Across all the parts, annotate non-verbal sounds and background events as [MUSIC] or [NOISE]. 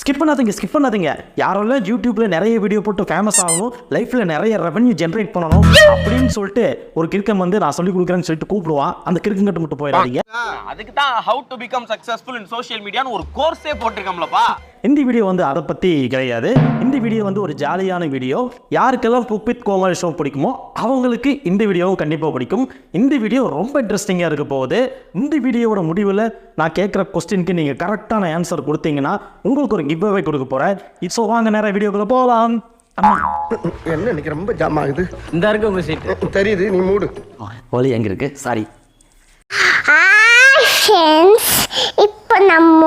Skip பண்ணாதீங்க skip பண்ணாதீங்க. யாரெல்லாம் யூடியூப்ல நிறைய வீடியோ போட்டு ஃபேமஸ் ஆகணும் லைஃப்ல நிறைய ரெவன்யூ ஜென்ரேட் பண்ணணும் அப்படின்னு சொல்லிட்டு ஒரு கிறுக்கம் வந்து நான் சொல்லி கொடுக்குறேன்னு சொல்லிட்டு கூப்பிடுவான் அந்த கிறுக்கங்கிட்ட மட்டும் போயிடாதீங்க. அதுக்கு தான் how to become successful in social மீடியான்னு ஒரு கோர்ஸே போட்டிருக்கோம்லப்பா. இந்த வீடியோ வந்து அதை பற்றி கிடையாது. இந்த வீடியோ வந்து ஒரு ஜாலியான வீடியோ யாருக்கெல்லாம் குக் வித் கோமாளி ஷோ பிடிக்குமோ அவங்களுக்கு இந்த வீடியோவும் கண்டிப்பாக பிடிக்கும். இந்த வீடியோ ரொம்ப இன்ட்ரெஸ்டிங்காக இருக்க போகுது. இந்த வீடியோவோட முடிவில் நான் கேட்குற கொஸ்டினுக்கு நீங்கள் கரெக்டான ஆன்சர் கொடுத்தீங்கன்னா உங்களுக்கு ஒரு கிவ் அவே கொடுக்க போகிறேன் ஸோ வாங்க நேரம் வீடியோக்குள்ள போகலாம் அம்மா. என்ன இன்னைக்கு ரொம்ப ஜாம் ஆகுது? இந்த இருக்கு உங்க சீட் தெரியுது நீ மூடு. ஒலி எங்கே இருக்கு? சாரி ஹாய் ஃப்ரெண்ட்ஸ் இப்போ நம்ம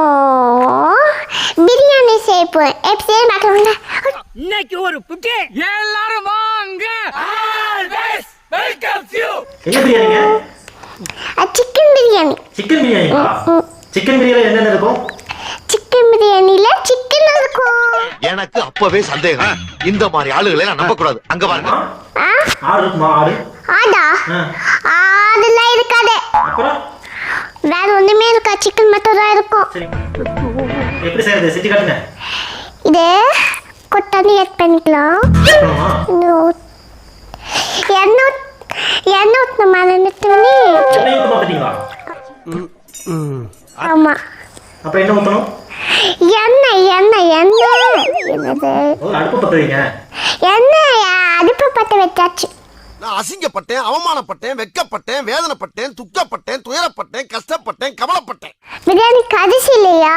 பிரியாணி போகிறோம் எப்படி பார்க்கலாங்க இன்னைக்கு ஒரு புட்டி எல்லாரும் வாங்க. என்ன பிரியாணிங்க சிக்கன் பிரியாணி சிக்கன் பிரியாணிங்களா சிக்கன் பிரியாணி என்னென்ன இருக்கும்? சிக்கன் பிரியாணியில் சிக்கன் இருக்கும். எனக்கு அப்பவே சந்தேகம். இந்த மாதிரி ஆளுகளை நான் நம்ப கூடாது அங்க பாருங்க. ஆ? ஆடு இருக்குமா ஆடு. அதெல்லாம் இருக்காது. அப்புறம்? வேற ஒன்றுமே இருக்கா சிக்கன் மட்டும் தான் இருக்கும். சரி எப்படி செய்யறது செஞ்சு காட்டுங்க? இது கொட்டாந்து ஆட் பண்ணிக்கலாம். இன்னும் எண்ணெய் ஊத்- எண்ணெய் ஊற்றின மறந்துட்டோன்னே எண்ணெய் ஊற்ற பார்த்துட்டீங்களா ஆமாம் அப்புறம் என்ன ஊற்றணும் எண்ணெய் எண்ணெய் எண்ணெய். என்னது அடுப்பு பற்ற வைங்க. எண்ணெய் அடுப்பு பற்ற வச்சாச்சு. நான் அசிங்கப்பட்டேன் அவமானப்பட்டேன் வெக்கப்பட்டேன் வேதனைப்பட்டேன் துக்கப்பட்டேன் துயரப்பட்டேன் கஷ்டப்பட்டேன் கவலைப்பட்டேன். பிரியாணி கரிசி இல்லையா.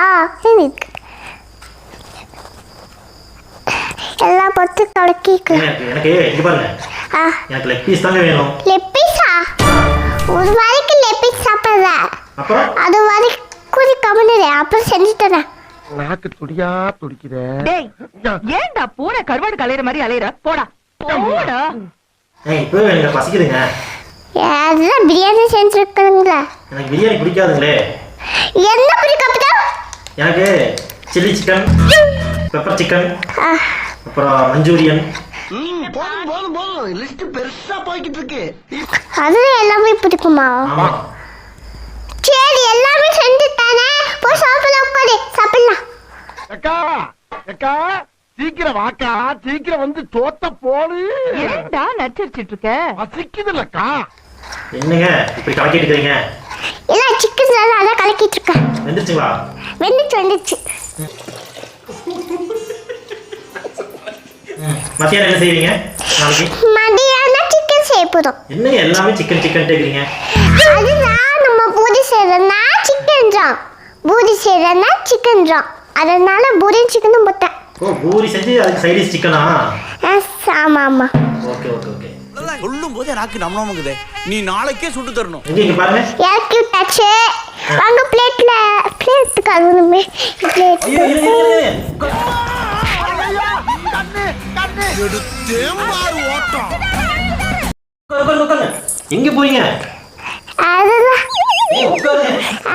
எல்லாம் போட்டு கலக்கிக்கு எனக்கு இங்க பாருங்க. ஆ. எனக்கு லெக் பீஸ் தாங்க வேணும். லெப்பிஸா ஒரு வரைக்கும் லெப்பிஸ் சாப்பிட்ற. அப்புறம்? அது வரைக்கும் கம்முனு அப்புறம் செஞ்சு தரேன் நாக்கு துடியா துடிக்குதே. டேய் ஏன்டா பூனை கருவாடு கலையிற மாதிரி அலையிற? போடா. போடா. ஏய் இப்போ எனக்கு பசிக்குதுங்க. அதெல்லாம் பிரியாணி செஞ்சுருக்குங்களா எனக்கு பிரியாணி பிடிக்காதுங்களே. என்ன பிடிக்கப்பட்டா எனக்கு சில்லி சிக்கன் பெப்பர் சிக்கன் அப்புறம் மஞ்சூரியன். போதும் போதும் போதும். லிஸ்ட் பெருசா போய்கிட்டு இருக்கு. அது எல்லாமே பிடிக்குமா? ஆமா. சரி எல்லாமே செஞ்சு தானே போய் சாப்பிடலாம் உட்காரு. சாப்பிடலாம். அக்கா அக்கா சீக்கிரம் வாக்கா சீக்கிரம் வந்து தோத்த போடு. ஏன்டா நச்சரிச்சிட்டு இருக்க பசிக்குது இல்லக்கா என்னங்க இப்படி கலக்கிட்டு இருக்கிறீங்க இல்ல சிக்கன் சார் அதான் கலக்கிட்டு இருக்கேன் வெந்துச்சுங்களா வெந்துச்சு. வந்துச்சு மத்தியானம் என்ன செய்வீங்க நாளைக்கு? மதியானம் சிக்கன் செய்ய போதும். என்னங்க எல்லாமே சிக்கன் சிக்கன் கேட்குறீங்க அதுதான் நம்ம பூரி செய்யறதுனா சிக்கன் தான் பூரி செய்யறதுனா சிக்கன் தான் அதனால பூரி சிக்கனும் போட்டேன். ஓ பூரி செஞ்சு அதுக்கு சைடிஷ் சிக்கனா எஸ், ஆமா ஆமா. ஓகே ஓகே ஓகே சொல்லும் போதே நாக்கு நம்மளமுக்குதே நீ நாளைக்கே சுட்டு தரணும். இங்க பாருங்க. வாங்க பிளேட்ல பிளேட் கழுவுணுமே பிளேட் ஓட்டம். உட்காரு, உட்காரு. எங்க போறீங்க? அதுதான்.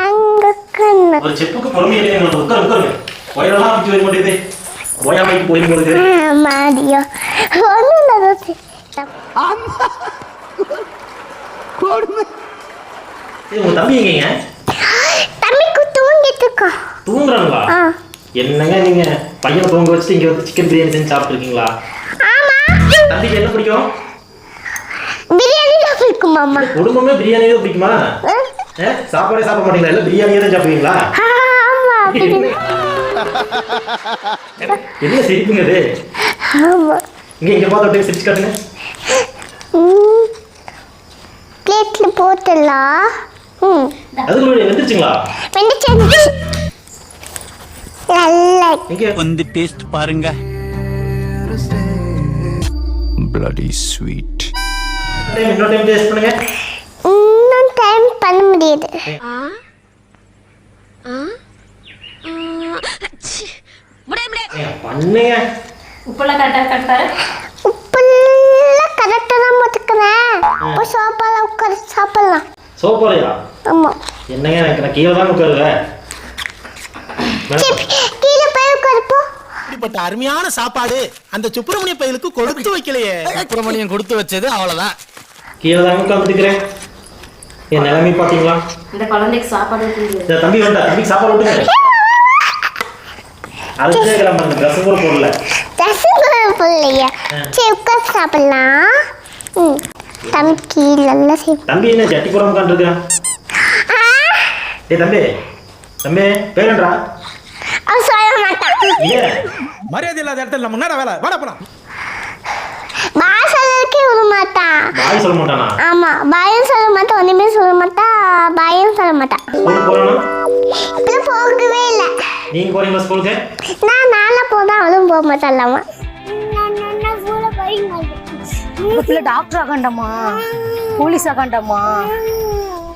அங்க ஒரு செப்புக்கு உட்காரு அப்படி வர மாட்டேங்குது. தம்பி எங்கங்க? தம்பிக்கு தூங்கிட்டு இருக்கோம் தூங்குறாங்களா? ஆ. என்னங்க நீங்க? பையனை தூங்க வச்சுட்டு இங்க வந்து சிக்கன் பிரியாணி செஞ்சு சாப்பிட்டு இருக்கீங்களா ஆமா. தம்பிக்கு என்ன பிடிக்கும்? பிரியாணி தான் பிடிக்கும் மாமா. குடும்பமே பிரியாணி தான் பிடிக்குமா? சாப்பாடே சாப்பிட மாட்டீங்களா? இல்ல பிரியாணியே தான் சாப்பிடுவீங்களா? ஆமா [LAUGHS] என்ன சிரிப்புங்க இது? ஆமா. இங்க இங்க பார்த்து அப்படியே சிரிச்சு காட்டுங்க. பிளேட்ல போட்டுடலாம் ம். அதுக்குள்ள வந்துருச்சுங்களா? வெந்துச்சு நல்லா வந்து டேஸ்ட் பாருங்க. டைம் இன்னொரு டைம் டேஸ்ட் பண்ணுங்க. இன்னும் டைம் பண்ண முடியாது. ஏங்க, பண்ணுங்க உப்பெல்லாம் கரெக்டாக கரெக்டாக உப்புலாம் கரெக்டாக தான் போட்டுக்கிறேன் இப்போ சாப்பாடு உட்கார சாப்பிடலாம். சோப்பாலையா? ஆமாம் என்னங்க எனக்கு நான் கீழே தான் உட்காருவேன் சரி கீழே போய் உட்காருப்போ இப்படிப்பட்ட அருமையான சாப்பாடு அந்த சுப்பிரமணிய பையலுக்கு கொடுத்து வைக்கலையே. சுப்பிரமணியம் கொடுத்து வச்சது அவ்வளவுதான். கீழே தான் உட்காந்துருக்கிறேன் என் நிலைமை பார்த்தீங்களா? இந்த குழந்தைக்கு சாப்பாடு தம்பி வேண்டாம் தம்பிக்கு சாப்பாடு விட்டுங்க அது கேட்கலாம் பாருங்க ட்ரெஸ் கூட போடல. ரசகுல்லா போடலையா. சரி உட்காந்து சாப்பிடலாம். ம். தம்பிக்கு நல்லா செய்வோம் தம்பி என்ன சட்டி கூட உட்காந்துருக்கான் ஏய் தம்பி. தம்பி பேரன்றா அவன் சொல்ல மாட்டான் ஏன் மரியாதை இல்லாத இடத்துல நம்ம என்னடா வேலை வாடா போலாம். பாய் சொல்லறதுக்கே விட மாட்டான் பாய் சொல்ல மாட்டானா? ஆமா பாயும் சொல்ல மாட்டான் ஒண்ணுமே சொல்ல மாட்டான் பாயும் சொல்ல மாட்டான் இப்ப போகவே இல்லை. நீங்க போறீங்களா ஸ்கூலுக்கு நான் நாளா போனா அவளும் போக மாட்டாளாமா பிள்ளை டாக்டர் ஆகண்டாமா போலீஸ் ஆகண்டாமா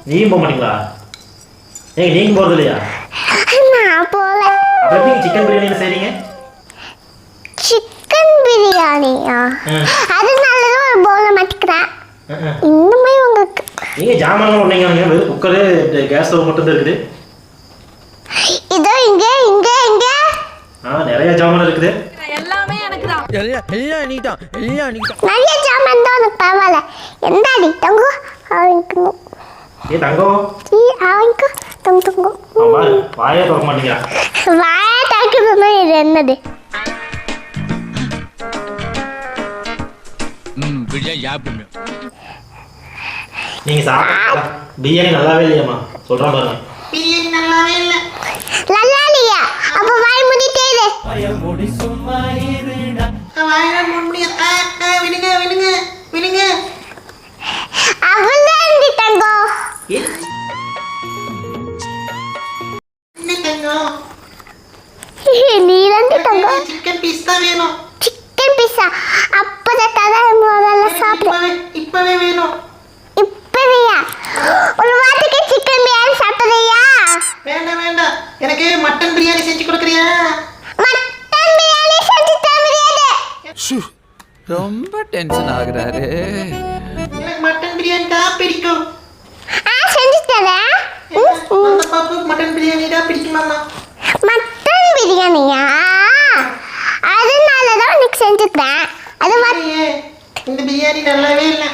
நீயும் போக மாட்டீங்களா? ஏங்க நீங்க போறது இல்லையா? நான் போல. எப்படி சிக்கன் பிரியாணி செய்றீங்க? சிக்கன் பிரியாணியா ம். அதனாலதான் ஒரு போல மாட்டிக்கிறேன். இன்னுமே உங்களுக்கு நீங்க ஒன்றைங்க வெறும் குக்கரு கேஸ் ஸ்டவ் மட்டும் தான் இருக்குது இதோ இங்க இங்க இங்க ஆ நிறைய ஜாமான் இருக்குது. எல்லாம் எல்லாம் நீட்டான் எல்லாம் நீட்டான் நிறைய ஜாமான் தான் உனக்கு பரவாயில்ல. எந்தாடி தங்கு? அவனுக்கு ஏ தங்கம் ஈ, அவனுக்கு தங்கு தங்கு. பாரு வாயே திறக்க மாட்டேங்கிறான் வாய தாக்குதுன்னா இது என்னது? நீங்க சாப்பிட பிரியாணி நல்லாவே இல்லையாம்மா. சொல்றேன் பாருங்க. லல்லாலியா அப்ப வாய் மூடிட்டே இரு அவள்தான் இந்த தங்கம் நீ ரெண்டு தங்கம் சிக்கன் பீஸ் தான் வேணும். சிக்கன் பீஸா அப்பதான் ததான் முதல்ல சாப்பிடு. இப்பவே இப்பவே வேணும். இப்பவேயா? ஒரு வாரத்துக்கு சிக்கன் பிரியாணி சாப்பிடுறியா? வேண்டாம் வேண்டாம். எனக்கு மட்டன் பிரியாணி செஞ்சு கொடுக்குறியா மட்டன் பிரியாணி செஞ்சு தர முடியாது ரொம்ப டென்ஷன் ஆகுறாரு. மட்டன் பிரியாணி தான் பிடிக்கும். ஆ செஞ்சு தரேன். அந்த பாப்பு மட்டன் பிரியாணி தான் பிடிக்குமாமா மட்டன் பிரியாணியா? அதனால தான் உனக்கு செஞ்சுக்கிறேன். அது இந்த பிரியாணி நல்லாவே இல்லை.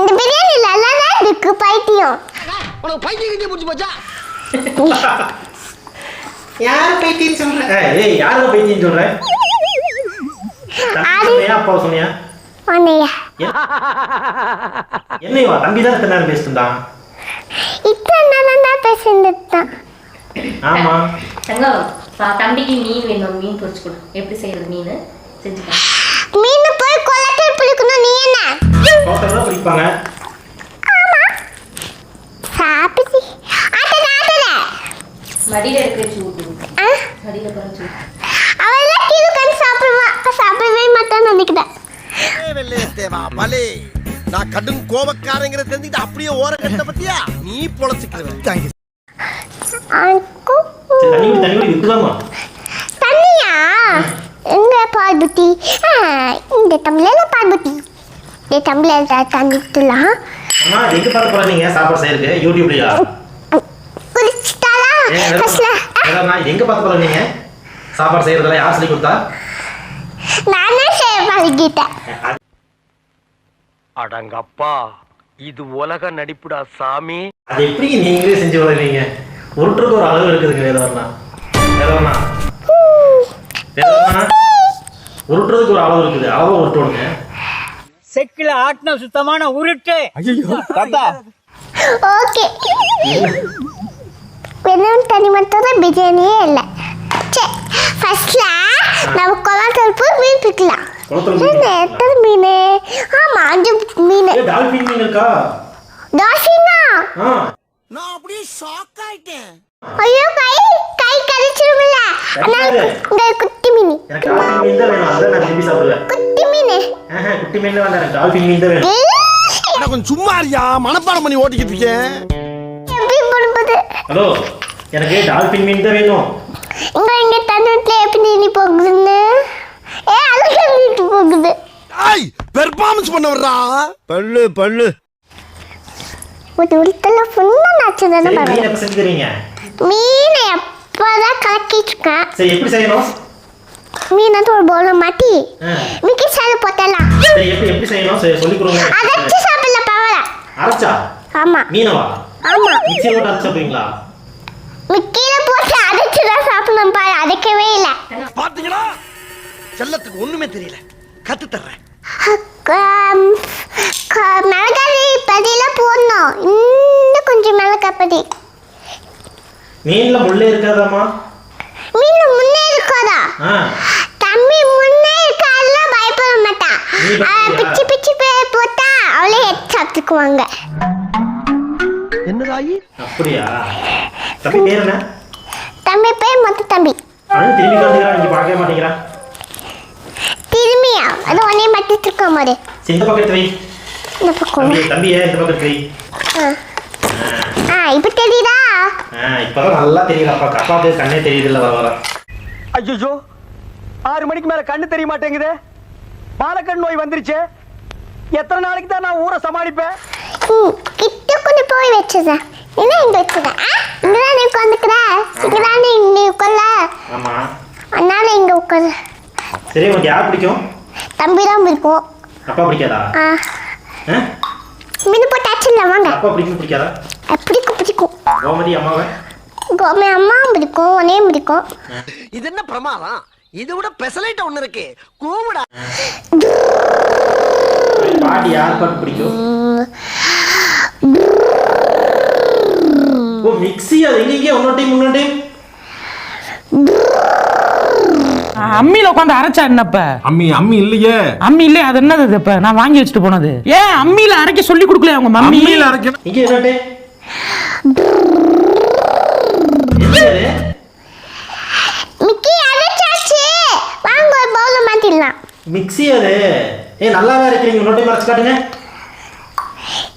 இந்த பிரியாணி நல்லா தான் இருக்கு பைத்தியம். உனக்கு பைத்தியம் கிட்டே முடிச்சு போச்சா? யார் பைத்தியம் சொல்ற? ஏய், யாரும் பைத்தியம் சொன்னியா அப்பா சொன்னியா? என்னையவா தம்பி தான் இத்தனை நேரம் பேசிட்டு இருந்தான் இத்தனை நேரம் தான் பேசிட்டு தான் ஆமா. தங்கம் பா- தம்பிக்கு மீன் வேணும். மீன் பொரிச்சு கொடு. எப்படி செய்யறது மீன்? செஞ்சுக்கலாம் மீன் போய் புளிக்கணும். நீ என்ன? பிடிப்பாங்க மடியில மடியில குறைச்சி ஊட்டு அவெல்லாம் கீழே உட்காந்து சாப்பிடுவா சாப்பிடவே மாட்டான்னு நினைக்கிறேன். தேவா பலே நான் கடும் கோபக்காரங்கிற தெரிஞ்சுக்கிட்டு அப்படியே ஓர கட்ட பத்தியா? நீ பொழைச்சுக்கிறவன் தேங்க்யூ தண்ணியா? எங்க ஆ, இந்த பால் புட்டி இந்த டம்ளர்ல தண்ணிட்டுலாம் அம்மா எங்க பார்த்து போற நீங்க? சாப்பாடு செய்யறதுக்கு? யூடியூப்லயா? ஃபர்ஸ்ட்ல நான் எங்க செய்யறதெல்லாம் யார் சொல்லி கொடுத்தா? நானே செய்ய பழகிட்டேன் அடங்கப்பா இது உலக நடிப்புடா சாமி. அது எப்படி நீங்களே செஞ்சு வளர்றீங்க? உருட்டுறதுக்கு ஒரு அளவு இருக்குதுங்க வரனா உருட்டுறதுக்கு ஒரு அளவு இருக்குது. அளவு உருட்டுவோங்க செக்கில ஆட்டின சுத்தமான உருட்டு. ஓகே. வெறும் தண்ணி மட்டும் தான் பிரியாணியே இல்லை. ஃபர்ஸ்ட்ல நம்ம குளத்துல மீன் என்ன எத்தனை மீன்? ஆமா அஞ்சு மீன். டால்பின் மீன் இருக்கா? ஆ. நான் அப்படியே ஷாக் ஆயிட்டேன். ஐயோ கை கை கடிச்சிருமில்ல அதனால இந்த குட்டி மீன். எனக்கு டால்பின் மீன் தான் வேணும். அதான் நான் விரும்பி சாப்பிடுவேன் குட்டி மீன். குட்டி மீன் தான் டால்பின் மீன் தான் வேணும். கொஞ்சம் சும்மா இருக்கியா மனப்பாடம் பண்ணி ஓட்டிக்கிட்டு இருக்கேன். எப்படி போடும்போது? ஹலோ எனக்கு டால்பின் மீன் தான் வேணும். இங்க இங்க தண்ணிட்டுல எப்படி நீ போகுதுன்னு? ஏ அழகா நீட்டு போகுது. ஐய் பெர்ஃபார்மன்ஸ் பண்ண வர்றா? பல்லு பல்லு. ஒரு உளுத்தல ஃபுல்லா நாச்சு தானே சரி மீன் பாருங்க எப்போ செஞ்சு தரீங்க மீனை எப்போதான் கலக்கிட்டு இருக்கேன். சரி எப்படி செய்யணும்? மீன் வந்து ஒரு பவுல மாட்டி. மிக்கி சால போட்டலாம். சரி எப்படி எப்படி செய்யணும்? சரி சொல்லி கொடுங்க. அரைச்சு சாப்பிடல பரவாயில்ல. அரைச்சா? ஆமா. மீனவா? ஆமா. மிக்சியில் போட்டு அரைச்சு சாப்பிடுவீங்களா? மிக்கியில தான் சாப்பிடணும் பாரு அடைக்கவே இல்லை. பாத்தீங்களா செல்லத்துக்கு ஒண்ணுமே தெரியல. கத்து தர்றேன். மிளகாய் பதிலாம் போடணும். இன்னும் கொஞ்சம் மிளகாய் பதி. மீன்ல முள்ளே இருக்காதாம்மா? மீன் முன்னே இருக்காதா? தம்பி முன்னே இருக்காதுலாம் பயப்பட மாட்டான்? பிச்சு பிச்சு பே- போட்டா அவளே எடுத்து சாப்பிட்டுக்குவாங்க. என்னதாயி அப்படியா? தம்பி பேர் என்ன? தம்பி பேர் மொத்த தம்பி. அவன் திரும்பி வந்துக்கிறான் இங்க பார்க்கவே மாட்டேங்கிறான். திரும்பியா? அது உடனே மட்டும் இருக்க மாதிரி சரி, இந்த பக்கத்து வை. இந்த பக்கம். தம்பி இந்த பக்கத்து வை. ஆ. ஆ இப்போ தெரியுதா? ஆ இப்பதான் நல்லா தெரியுது. அப்பா அப்பாவுக்கு கண்ணே தெரியுது இல்ல வர வர. ஐயோ ஆறு மணிக்கு மேல கண்ணு தெரிய மாட்டேங்குது. பாலக்கண் நோய் வந்துருச்சு. எத்தனை நாளைக்கு தான் நான் ஊரை சமாளிப்பேன்? கிட்ட கொண்டு போய் வச்சதேன். என்ன இங்க வச்சதேன் ஆ? இங்க தான் நீ உட்காந்துக்கிற இங்க தான் நீ உட்கார்ல? ஆமா. அதனால இங்க உட்காரு. சரி உனக்கு யார் பிடிக்கும்? தம்பி தான் பிடிக்கும். அப்பா பிடிக்காதா? ஆ? மீன் போட்டாச்சு இல்லை வாங்க. அப்பா பிடிக்கும் பிடிக்காதா? பிடிக்கும் பிடிக்கும். கோமதி அம்மாவை? கோமே அம்மாவும் பிடிக்கும் உன்னையும் பிடிக்கும். இது என்ன பிரமாதம்? இதை விட பெசலைட்ட ஒண்ணு இருக்கு. கூவிடா. பாட்டி யார் பாட்டு பிடிக்கும்? ஓ மிக்ஸி அது எங்க எங்க இன்னொரு டைம் இன்னொரு டைம் அம்மியில உட்காந்து அரைச்சா என்னப்ப? அம்மி அம்மி இல்லையே. அம்மி இல்லையே அது என்னது இப்ப? நான் வாங்கி வச்சுட்டு போனது. ஏன் அம்மியில அரைக்க சொல்லி கொடுக்கல உங்க மம்மி? அம்மியில அரைக்கணும் இங்க என்னது மிக்கி அரைச்சாச்சு. வாங்க பவுல மாத்திடலாம். மிக்ஸி அது ஏய் நல்லாவே அரைக்கிறீங்க இன்னொரு டைம் அரைச்சு காட்டுங்க.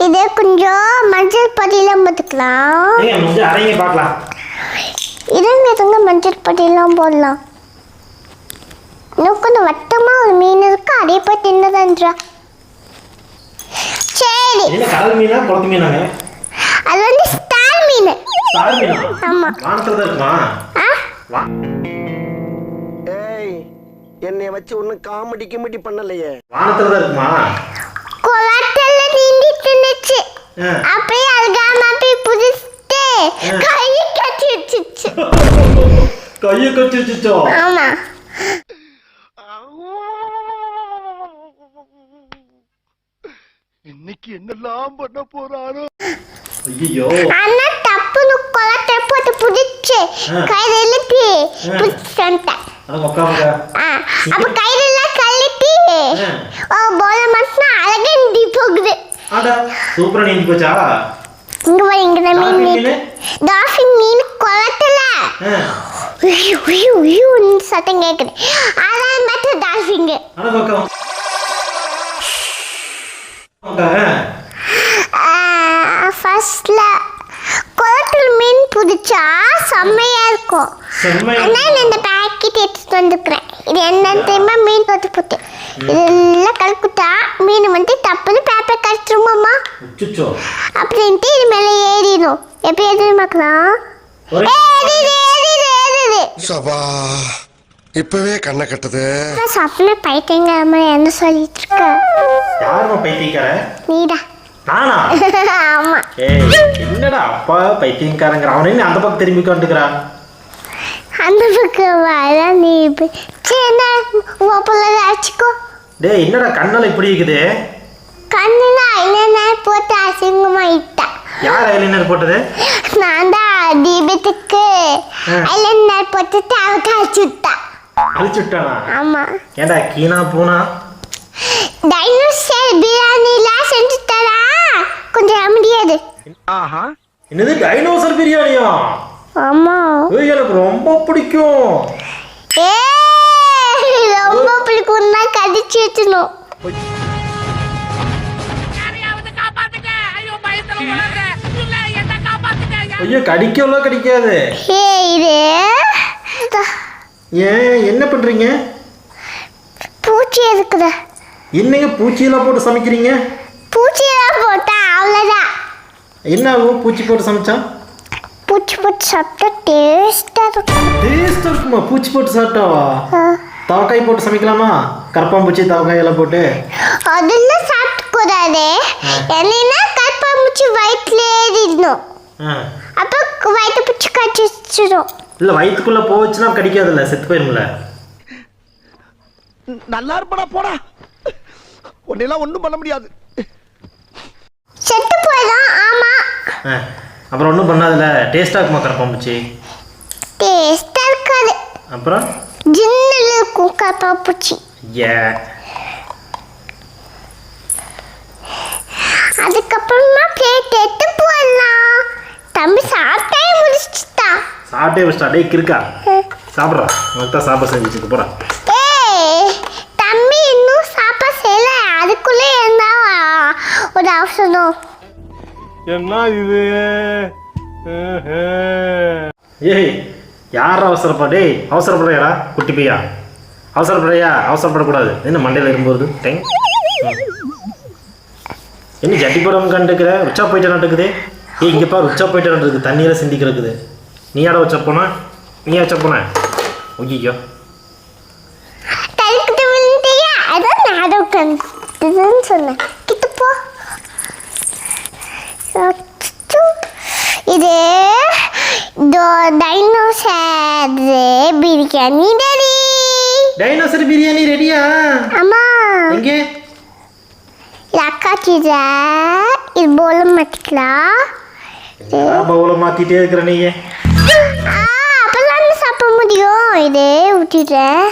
இது கொஞ்சம் மஞ்சள் பொடியெல்லாம் போட்டுக்கலாம். அரைங்க பார்க்கலாம். இருங்க இருங்க மஞ்சள் பொடியெல்லாம் போடலாம். இன்னும் கொஞ்சம் வட்டமா ஒரு மீன் இருக்கு அதே போய் தின்னதன்றா. சரி. என்ன கடல் மீனா குளத்து மீனாங்க? அது வந்து ஸ்டார் மீன். சார் மீனா? ஆமா. வானத்துல தான் இருக்குமா? ஆ? வா. ஏய் என்னைய வச்சு ஒண்ணும் காமெடி கிமெடி பண்ணலையே. வானத்துல தான் இருக்குமா குளத்துல நீந்தி தின்னுச்சு ஆ. அப்படியே அழுகாம போய் புடிச்சிட்டு கையை கட்டி வச்சுச்சு கையை கட்டி வச்சுச்சோ ஆமா. இன்னைக்கு என்னெல்லாம் பண்ண போறாரோ? ஐயோ ஆனா தப்புன்னு குளத்தை போட்டு புடிச்சு. கையில இழுத்து ஆ. புடிச்சு வந்துட்டேன். அது உட்காருங்க ஆ, அப்ப கையில எல்லாம் போல மட்டும் நீ போகுது. ஆடா சூப்பரா நீந்தி போச்சா? இங்க வா இங்க தான் மீன் டால்பின் மீன். குளத்துல. உய்யு உய்யு உய்யுன்னு சத்தம் கேக்குது. அதான் மட்டும் டால்பின் ஆனா பக்கம் ஃபர்ஸ்ட்ல குளத்துல மீன் பிடிச்சா செம்மையா இருக்கும். செம்மையா நான் இந்த பேக்கெட் எடுத்துட்டு வந்துக்கிறேன் இது என்னன்னு தெரியுமா? மீன் போட்டு போட்டு. இதெல்லாம் கலக்குட்டா மீன் வந்து தப்புன்னு பேப்பர் கடிச்சிருமாம்மா சுச்சோ அப்படின்ட்டு இது மேலே ஏறிடும் எப்படி எதிர்பார்க்கலாம் ஒரு ஏறிடு ஏறிடு ஏறிடு சபா இப்பவே கண்ணை கட்டுது. சொன்ன பைத்தியங்கிற மாதிரி என்ன சொல்லிட்டு இருக்க? யாருமா பைத்தியக்கார? நீடா. நானா? [LAUGHS] ஆமா. ஏய் என்னடா அப்பா பைத்தியக்காரங்கிற? அவனே அந்த பக்கம் திரும்பி கொண்டுக்கிறா அந்த பக்கம் வர நீ என்ன? ஓப்பல அடிச்சுக்கோ. டேய் என்னடா கண்ணால இப்படி இருக்குது? கண்ணுல என்னென்ன போட்டு அசிங்கமா இட்டா. யார் ஐலைனர் போட்டது? நான் தான் தீபத்துக்கு ஐலண்டர் போட்டுட்டு அவ அழிச்சு விட்டானா? ஆமா. ஏன்டா கீனா பூனா? டைனோசர் பிரியாணிலாம் செஞ்சு தரா. கொஞ்சம் முடியாது ஆஹா. என்னது டைனோசர் பிரியாணியா ஆமா. ஏய் எனக்கு ரொம்ப பிடிக்கும். ஏ ரொம்ப பிடிக்கும்னா கடிச்சு வச்சணும் ஐயோ கடிக்கலாம் கடிக்காது. ஏ இது ஏன் என்ன பண்றீங்க? பூச்சி இருக்குதா என்னங்க பூச்சியெல்லாம் போட்டு சமைக்கிறீங்க? பூச்சியெல்லாம் போட்டா அவ்வளோதான் என்ன ஆகும்? பூச்சி போட்டு சமைச்சா? பூச்சி போட்டு சாப்பிட்டா டேஸ்டாக இருக்கும். டேஸ்ட் இருக்குமா? பூச்சி போட்டு சாப்பிட்டாவா. தவக்காய் போட்டு சமைக்கலாமா? கரப்பாம்பூச்சி தவக்காய் எல்லாம் போட்டு. அதெல்லாம் சாப்பிடக்கூடாது என்னன்னா கற்பாம்பூச்சி வயிற்றுல ஏறிடணும். ஆ. அப்போ வயிற்று பூச்சி கடிச்சு வச்சிடும் இல்லை வயிற்றுக்குள்ளே போச்சுன்னா கடிக்காதுல்ல செத்து போயிரும்ல. நல்லா இருப்படா போடா. உன்னெல்லாம் ஒண்ணும் பண்ண முடியாது. செத்து போயிடும். ஆமா. ஆ. அப்புறம் ஒன்றும் பண்ணாதுல்ல டேஸ்ட்டாக இருக்குமா கரப்பாம்பூச்சி டேஸ்டா இருக்காது. அப்புறம்? ஜின்னில் இருக்கும் கப்பாப்பூச்சி ஏ. அதுக்கப்புறமா பிளேட் எடுத்து போடலாம். தம்பி சாப்பிட்டே முடிச்சுட்டா. சாப்பிட்டே வச்சிட்டா டே இருக்கா சாப்பிட்றா. உனக்கு தான் சாப்பிட செஞ்சு வச்சுக்க போகிறா ஏய் தம்பி இன்னும் சாப்பாடு செய்யல. அதுக்குள்ளே இருந்தா ஒரு அவசரம் என்ன இது? ஏய் யார் அவசரப்பா? டேய் அவசரப்படுறியாடா குட்டி பையா? அவசரப்படுறியா? அவசரப்படக்கூடாது. என்ன மண்டையில் இருக்கும்போது டைம் என்ன ஜட்டி போடாமல் கண்டுக்கிற? உச்சா போயிட்டு நடக்குது? ஏய் இங்கே பாரு உச்சா போயிட்டு இருக்குது தண்ணியில் சிந்தி கிடக்குது. நீ யாட வச்ச போனா? நீ வச்ச போன ஐயோ சொன்னேன். இது டைனோசர் பிரியாணி டரி டைனோசர் பிரியாணி ரெடியா அம்மா எங்கே? அக்கா சீர இது போல மாட்டிக்கலாம் பவுல மாற்றிட்டே இருக்கிற ஆ அப்பதான் சாப்பிட முடியும். இதே ஊற்றிடுறேன்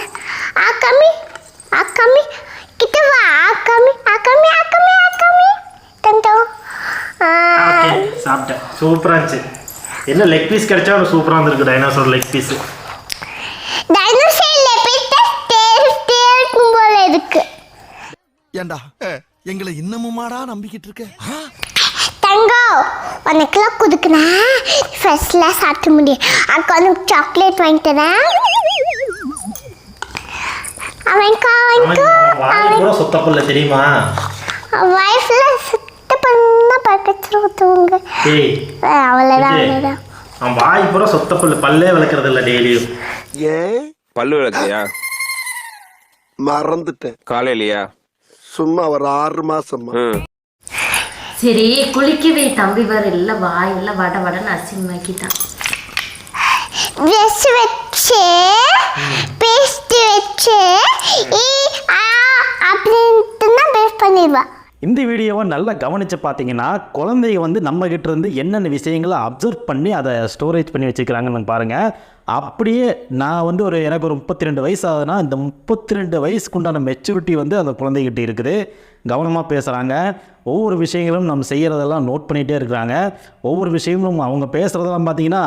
ஆக்காமி ஆக்காமி கிட்ட வா. ஆக்காமி ஆக்காமி சாப்பிட்டேன். சூப்பராக இருந்துச்சு. என்ன லெக் பீஸ் கிடைச்சா ஒன்று சூப்பராக இருந்திருக்கு டைனோசர் லெக் பீஸ் ஏண்டா? எங்களை இன்னமுமாடா நம்பிக்கிட்டு இருக்க? தங்கம் உனக்கெல்லாம் குதுக்குனா ஃபர்ஸ்ட்ல சாப்பிட முடியும். அக்கா உனக்கு சாக்லேட் வாங்கி தரேன் அவன்க்கா அவன்க்கா கூட சுத்தப்பல்ல தெரியுமா? வைஃப்ல சுத்த பக்கத்துல ஊற்றுவாங்க ஏய் அவ்வளோதான் அவ்வளோதான் அவன் வாய் பூரா சொத்த பல்லு பல்லே விளக்குறது இல்லை டெய்லியும் ஏன் பல்லு விளக்குறியா? மறந்துட்டேன். காலையிலயா? சும்மா ஒரு ஆறு மாசமா. சரி குளிக்கவே தம்பி வேற இல்ல வாயெல்லாம் வட வடன்னு அசிங்கமாக்கிட்டான். ட்ரெஸ் வச்சு பேஸ்ட் வச்சு அப்படின்ட்டு தான் பேஸ்ட் பண்ணிடுவா. இந்த வீடியோவை நல்லா கவனித்து பார்த்தீங்கன்னா குழந்தைங்க வந்து நம்ம இருந்து என்னென்ன விஷயங்களை அப்சர்வ் பண்ணி அதை ஸ்டோரேஜ் பண்ணி வச்சுக்கிறாங்கன்னு பாருங்கள் அப்படியே நான் வந்து ஒரு எனக்கு ஒரு முப்பத்தி ரெண்டு வயசு ஆகுதுன்னா இந்த முப்பத்தி ரெண்டு வயசுக்கு உண்டான மெச்சூரிட்டி வந்து அந்த குழந்தைகிட்ட இருக்குது. கவனமாக பேசுகிறாங்க ஒவ்வொரு விஷயங்களும் நம்ம செய்கிறதெல்லாம் நோட் பண்ணிகிட்டே இருக்கிறாங்க. ஒவ்வொரு விஷயங்களும் அவங்க பேசுகிறதெல்லாம் பார்த்தீங்கன்னா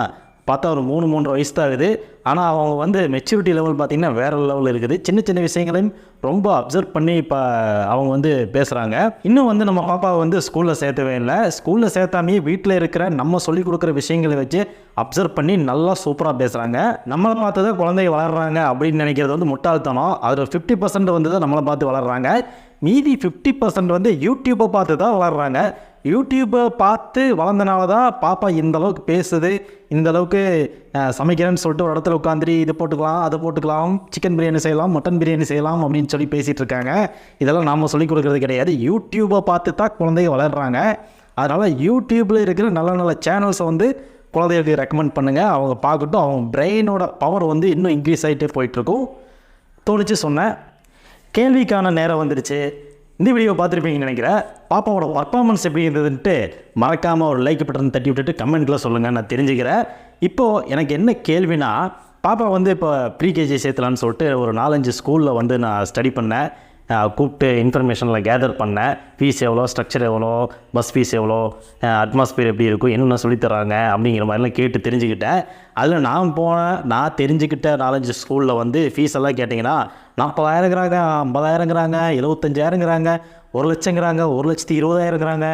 பார்த்தா ஒரு மூணு மூன்று வயசு தான் ஆகுது ஆனால் அவங்க வந்து மெச்சூரிட்டி லெவல் பார்த்திங்கன்னா வேறு லெவலில் இருக்குது. சின்ன சின்ன விஷயங்களையும் ரொம்ப அப்சர்வ் பண்ணி இப்போ அவங்க வந்து பேசுகிறாங்க இன்னும் வந்து நம்ம பாப்பாவை வந்து ஸ்கூலில் சேர்த்தவே இல்லை. ஸ்கூலில் சேர்த்தாமே வீட்டில் இருக்கிற நம்ம சொல்லிக் கொடுக்குற விஷயங்களை வச்சு அப்சர்வ் பண்ணி நல்லா சூப்பராக பேசுகிறாங்க நம்மளை பார்த்து தான் குழந்தைங்க வளர்கிறாங்க அப்படின்னு நினைக்கிறது வந்து முட்டாள்தனம். அதில் ஃபிஃப்டி பர்சன்ட் வந்து தான் நம்மளை பார்த்து வளர்கிறாங்க மீதி ஃபிஃப்டி பர்சன்ட் வந்து யூடியூப்பை பார்த்து தான் வளர்கிறாங்க யூடியூப்பை பார்த்து வளர்ந்தனால தான் பாப்பா இந்த அளவுக்கு பேசுது இந்த அளவுக்கு சமைக்கிறேன்னு சொல்லிட்டு ஒரு இடத்துல உட்காந்துரி இது போட்டுக்கலாம் அதை போட்டுக்கலாம் சிக்கன் பிரியாணி செய்யலாம் மட்டன் பிரியாணி செய்யலாம் அப்படின்னு சொல்லி பேசிகிட்டு இருக்காங்க. இதெல்லாம் நாம் சொல்லிக் கொடுக்குறது கிடையாது. யூடியூப்பை பார்த்து தான் குழந்தைங்க வளர்கிறாங்க அதனால் யூடியூப்பில் இருக்கிற நல்ல நல்ல சேனல்ஸை வந்து குழந்தைகளுக்கு ரெக்கமெண்ட் பண்ணுங்கள் அவங்க பார்க்கட்டும் அவங்க பிரெயினோட பவர் வந்து இன்னும் இன்க்ரீஸ் ஆகிட்டே போயிட்டுருக்கும் தோணிச்சு சொன்னேன். கேள்விக்கான நேரம் வந்துடுச்சு இந்த வீடியோ பார்த்துருப்பீங்கன்னு நினைக்கிறேன். பாப்பாவோட பர்ஃபார்மன்ஸ் எப்படி இருந்ததுன்ட்டு மறக்காமல் ஒரு லைக் பட்டன் தட்டி விட்டுட்டு கமெண்ட்டில் சொல்லுங்கள் நான் தெரிஞ்சுக்கிறேன். இப்போது எனக்கு என்ன கேள்வினா பாப்பா வந்து இப்போ ப்ரீகேஜி சேர்த்தலான்னு சொல்லிட்டு ஒரு நாலஞ்சு ஸ்கூலில் வந்து நான் ஸ்டடி பண்ணேன். கூப்பிட்டு இன்ஃபர்மேஷனில் கேதர் பண்ணேன் ஃபீஸ் எவ்வளோ ஸ்ட்ரக்சர் எவ்வளோ பஸ் ஃபீஸ் எவ்வளோ அட்மாஸ்பியர் எப்படி இருக்கும் என்னென்ன சொல்லித் தராங்க அப்படிங்கிற மாதிரிலாம் கேட்டு தெரிஞ்சுக்கிட்டேன். அதில் நான் போனேன் நான் தெரிஞ்சுக்கிட்ட நாலஞ்சு ஸ்கூலில் வந்து ஃபீஸ் எல்லாம் கேட்டிங்கன்னா நாற்பதாயிரங்கிறாங்க ஐம்பதாயிரங்கிறாங்க எழுபத்தஞ்சாயிரங்கிறாங்க ஒரு லட்சங்கிறாங்க ஒரு லட்சத்தி இருபதாயிரங்கிறாங்க.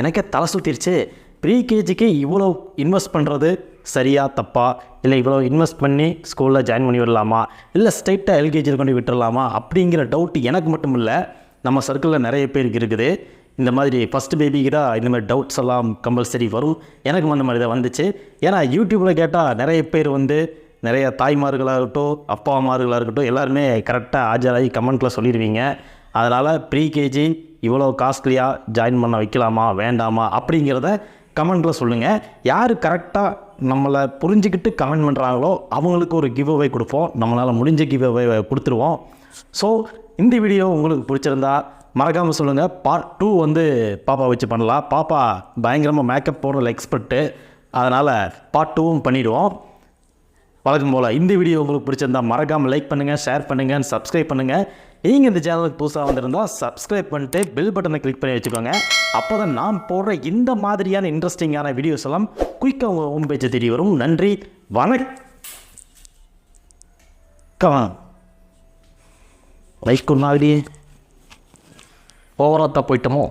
எனக்கே தலை சுற்றிருச்சு ப்ரீ கேஜிக்கு இவ்வளோ இன்வெஸ்ட் பண்ணுறது சரியா தப்பா? இல்லை இவ்வளோ இன்வெஸ்ட் பண்ணி ஸ்கூலில் ஜாயின் பண்ணி விடலாமா? இல்லை ஸ்ட்ரைட்டாக எல்கேஜியில் கொண்டு விட்டுடலாமா? அப்படிங்கிற டவுட் எனக்கு மட்டும் இல்லை. நம்ம சர்க்கிளில் நிறைய பேருக்கு இருக்குது. இந்த மாதிரி ஃபஸ்ட் பேபிக்கு தான் இந்த மாதிரி டவுட்ஸ் எல்லாம் கம்பல்சரி வரும். எனக்கு அந்த மாதிரி தான் வந்துச்சு. ஏன்னா யூடியூப்பில் கேட்டால் நிறைய பேர் வந்து நிறைய தாய்மார்களாக இருக்கட்டும் அப்பா அம்மார்களாக இருக்கட்டும் எல்லாருமே கரெக்டாக ஆஜராகி கமெண்ட்டில் சொல்லிடுவீங்க அதனால் ப்ரீ கேஜி இவ்வளோ காஸ்ட்லியாக ஜாயின் பண்ண வைக்கலாமா வேண்டாமா? அப்படிங்கிறத கமெண்ட்டில் சொல்லுங்கள் யார் கரெக்டாக நம்மளை புரிஞ்சுக்கிட்டு கமெண்ட் பண்ணுறாங்களோ அவங்களுக்கு ஒரு கிவ் அவே கொடுப்போம். நம்மளால் முடிஞ்ச கிவ் அவே கொடுத்துருவோம். ஸோ இந்த வீடியோ உங்களுக்கு பிடிச்சிருந்தா மறக்காமல் சொல்லுங்கள் பார்ட் டூ வந்து பாப்பா வச்சு பண்ணலாம். பாப்பா பயங்கரமாக மேக்கப் போடுறதுல எக்ஸ்பர்ட்டு அதனால் பார்ட் டூவும் பண்ணிவிடுவோம் வழக்கம் போல் இந்த வீடியோ உங்களுக்கு பிடிச்சிருந்தா மறக்காமல் லைக் பண்ணுங்கள் ஷேர் பண்ணுங்கள் சப்ஸ்கிரைப் பண்ணுங்கள் நீங்கள் இந்த சேனலுக்கு புதுசாக வந்திருந்தால் சப்ஸ்கிரைப் பண்ணிட்டு பெல் பட்டனை கிளிக் பண்ணி வச்சுக்கோங்க. அப்போ தான் நான் போடுற இந்த மாதிரியான இன்ட்ரெஸ்டிங்கான வீடியோஸ் எல்லாம் குயிக்காக உங்கள் ஹோம் பேஜை தேடி வரும். நன்றி. வணக்கம் லைக் ஒன்றாவிலேயே ஓவராக போயிட்டோமோ?